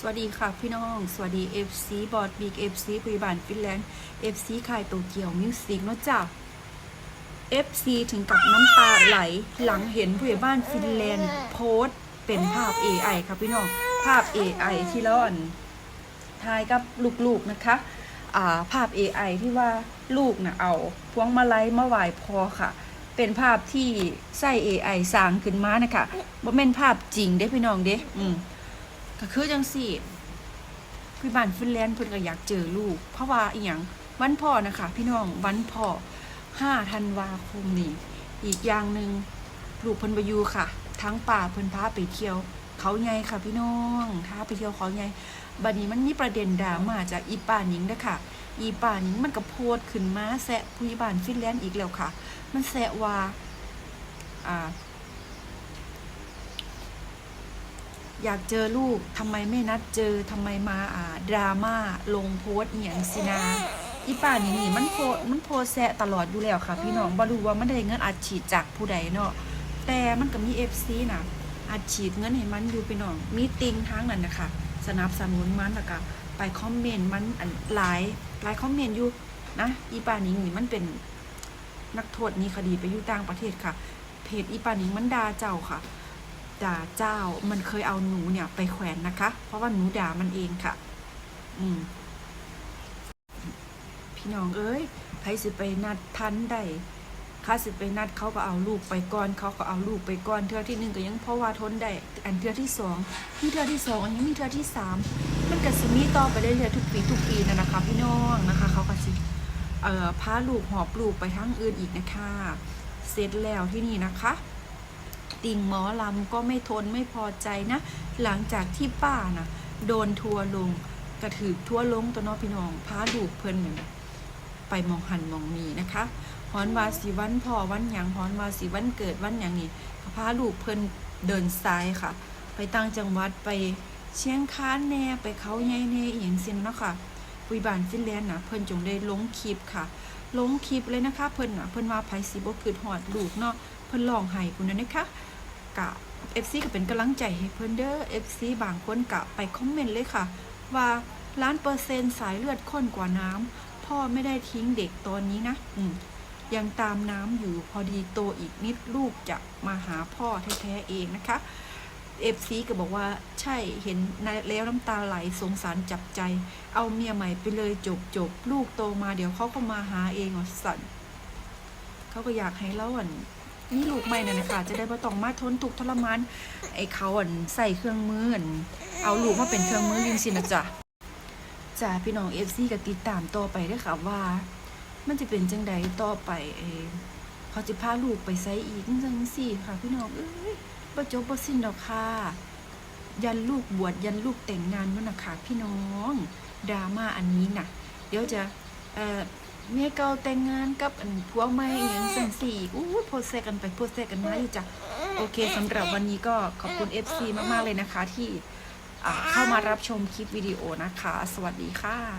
สวัสดีค่ะพี่น้อง สวัสดี FC บอดบิ๊ก FC พยาบาลฟินแลนด์ FC ค่ายโตเกียวมิวสิกนาะจ้ะ FC ถึงกับน้ำตาไหลหลังเห็นผู้ใหญ่บ้านฟินแลนด์โพสต์เป็นภาพ AI ค่ะพี่น้อง ภาพ AI ที่เราอ่อนทายกับลูกๆนะคะอ่าภาพ AI ที่ว่าลูกนะเอาพวงมาลัยมาไหว้พอค่ะ เป็นภาพที่ใส่ AI สร้างขึ้นมานะคะบ่แม่นภาพจริงเด้พี่น้องเด้อืม ก็คือจังสี่พี่บ้านฟินแลนด์เพิ่นก็อยากเจอลูก เพราะว่าอีหยังวันพ่อนะคะ พี่น้องวันพ่อ5ธันวาคมนี่ อีกอย่างหนึ่งลูกเพิ่นไปอยู่ค่ะ ทั้งป่าเพิ่นพาไปเที่ยว เขาใหญ่ค่ะ พี่น้องพาไปเที่ยวเขาใหญ่บัดนี้มันมีประเด็นดราม่าจากอีป่าหนิงเด้อค่ะ อีป่าหนิงมันก็โพสต์ขึ้นมาแซะผู้ใหญ่บ้านฟินแลนด์อีกแล้วค่ะ มันแซะว่าอ่า อยากเจอลูกทำไมไม่นัดเจอทำไมมาอ่าดราม่าลงโพสต์อหย่างสินะอีป่านี่นี่มันโพสมันโพสแซะตลอดอยู่แล้วค่ะ พี่น้องบ่รู้ว่ามันได้เงินอัดฉีดจากผู้ใดเนาะแต่มันก็มี FC น่ะอัดฉีดเงินให้มันอยู่พี่น้องมีติงทางนั้นนะคะสนับสนุนมันแล้วก็ไปคอมเมนต์มันอันหลายหลายคอมเมนต์อยู่นะอีป่านี่นี่มันเป็นนักโทษนี่คดีไปอยู่ต่างประเทศค่ะ เพจอีป่านิงมันด่าเจ้าค่ะ ด่าเจ้า มันเคยเอาหนูเนี่ยไปแขวนนะคะ เพราะว่าหนูด่ามันเองค่ะ อืม พี่น้องเอ้ยใครสิไปนัดทันได้ข้าสิไปนัดเขาก็เอาลูกไปก่อนเขาก็เอาลูกไปก่อนเทือที่หนึ่งก็ยังเพราะว่าทนได้อันเทือที่สองมีเทือที่สองอันนี้มีเทือที่สามมันก็สิมีต่อไปเรื่อยๆทุกปีทุกปีนะนะคะ พี่น้องนะคะ เขาก็สิเอ่อพาลูกหอบลูกไปทั้งอื่นอีกนะคะ เสร็จแล้วที่นี่นะคะ ติ่งหมอลำก็ไม่ทนไม่พอใจนะ หลังจากที่ป้านะโดนทัวลงกระถือทัวลงตัวน้องพี่น้องพาลูกเพิ่นนั่นน่ะไปมองหันมองนีนะคะฮอนวาสีวันพ่อวันหยังฮอนวาสีวันเกิดวันหยังนี่พาลูกเพิ่นเดินซ้ายค่ะ ไปต่างจังหวัดไปเชียงคานแน่ไปเขาใหญ่แน่อหย่างสิ้นเนาะค่ะปุยบานฟินแลนด์นะเพิ่นจงได้ลงคลิปค่ะลงคลิปเลยนะคะ เพิ่นนะเพิ่นว่าไผสิบ่คือฮอดลูกเนาะ เพิ่นร้องไห้พุ่นน่ะนะคะกะ FC ก็เป็นกำลังใจให้เพิ่นเด้อ FC บางคนกะไปคอมเมนต์เลยค่ะ ว่าล้านเปอร์เซ็นต์สายเลือดข้นกว่าน้ำพ่อไม่ได้ทิ้งเด็กตอนนี้นะ อืมยังตามน้ำอยู่พอดีโตอีกนิดลูกจะมาหาพ่อแท้ๆเองนะคะ FC ก็บอกว่าใช่เห็นแล้วน้ำตาไหลสงสารจับใจ เอาเมียใหม่ไปเลยจบจบลูกโตมาเดี๋ยวเขาก็มาหาเองอะสันเขาก็อยากให้เราอะ นี่ลูกใหม่น่ะนะคะจะได้บ่ต้องมาทนทุกข์ทรมานไอ้เขาอะใส่เครื่องมืออั่นเอาลูกมาเป็นเครื่องมือยิงสินะจ๊ะจ้าพี่น้อง FC ก็ติดตามต่อไปด้วยค่ะว่า มันจะเป็นจังใดต่อไปเองเขาจะพาลูกไปไซอีกจังสี่ค่ะ พี่น้องเอ้ยบ่จบบ่สิ้นดอกค่ะยันลูกบวชยันลูกแต่งงานนู่นนะคะพี่น้องดราม่าอันนี้น่ะ เดี๋ยวจะเอ่อ เมียเก่าแต่งงานกับอันผัวใหม่อย่างสันสี่อู้โพสเซกันไปโพสเซกันมาอยู่จ้ะโอเคสำหรับวันนี้ก็ขอบคุณ FC มาก ๆ เลยนะคะที่เข้ามารับชมคลิปวิดีโอนะคะ สวัสดีค่ะ